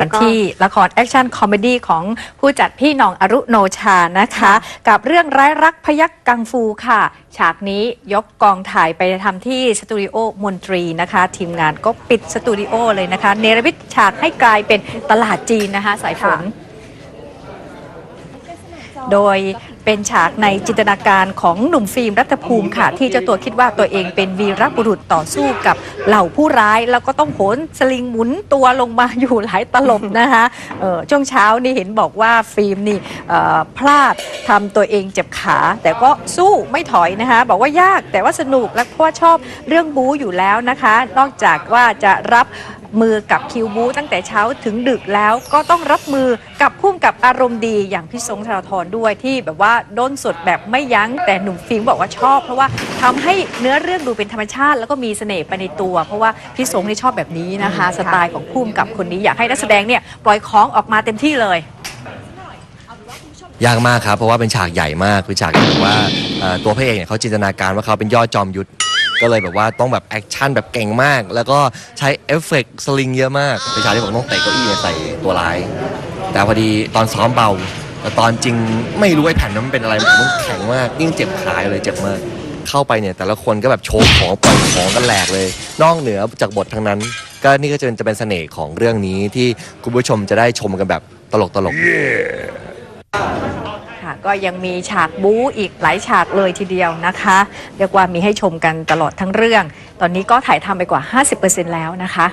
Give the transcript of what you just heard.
กันที่ละครแอคชั่นคอมเมดี้ของผู้จัดพี่หน้องอรุโนชานะคะ กับเรื่องร้ายรักพยักกังฟูค่ะ ฉากนี้ยกกองถ่ายไปทำที่สตูดิโอมนตรีนะคะ ทีมงานก็ปิดสตูดิโอเลยนะคะ เนรมิตฉากให้กลายเป็นตลาดจีนนะคะ สายฝน โดยเป็นฉากในจินตนาการของหนุ่มฟิล์มรัฐภูมิค่ะ ที่เจ้าตัวคิดว่าตัวเองเป็นวีรบุรุษต่อสู้กับเหล่าผู้ร้าย แล้วก็ต้องโหนสลิงหมุนตัวลงมาอยู่หลายตลบนะคะเออช่วงเช้านี่เห็นบอกว่าฟิล์มนี่เอ่อพลาด ทำตัวเองเจ็บขา แต่ก็สู้ไม่ถอยนะคะ บอกว่ายากแต่ว่าสนุกและเพราะว่าชอบเรื่องบู๊อยู่แล้วนะคะ นอกจากว่าจะรับมือกับคิวบูตั้งแต่เช้าถึงดึกแล้วก็ต้องรับมือกับพุ่มกับอารมณ์ดีอย่างพี่ทรงธราธรด้วยที่แบบว่าด้นสดแบบไม่ยั้งแต่หนุ่มฟิล์มบอกว่าชอบ เพราะว่าทำให้เนื้อเรื่องดูเป็นธรรมชาติ แล้วก็มีเสน่ห์ไปในตัว เพราะว่าพี่ทรงนี่ชอบแบบนี้นะคะ สไตล์ของพุ่มกับคนนี้อยากให้นักแสดงเนี่ยปล่อยของออกมาเต็มที่เลย ยากมากครับ เพราะว่าเป็นฉากใหญ่มากคือฉากที่แบบว่าเอ่อตัวพระเอกเนี่ยเขาจินตนาการว่าเขาเป็นยอดจอมยุทธก็เลยแบบว่าต้องแบบแอคชั่นแบบเก่งมาก แล้วก็ใช้เอฟเฟกต์สลิงเยอะมากเป็นฉากที่ผมต้องเตะเก้าอี้ใส่ตัวร้าย แต่พอดีตอนซ้อมเบาแต่ตอนจริงไม่รู้ไอ้แผ่นนั้นมันเป็นอะไรมันแข็งมากยิ่งเจ็บขาเลยเจ็บมาก เข้าไปเนี่ย แต่ละคนก็แบบโชว์ของปล่อยของกันแหลกเลย นอกเหนือจากบททั้งนั้น ก็นี่ก็จะเป็นจะเป็นเสน่ห์ของเรื่องนี้ที่คุณผู้ชมจะได้ชมกันแบบตลกตลก ค่ะก็ยังมีฉากบู๊อีกหลายฉากเลยทีเดียวนะคะ เรียกว่ามีให้ชมกันตลอดทั้งเรื่อง ตอนนี้ก็ถ่ายทำไปกว่า 50%แล้วนะคะ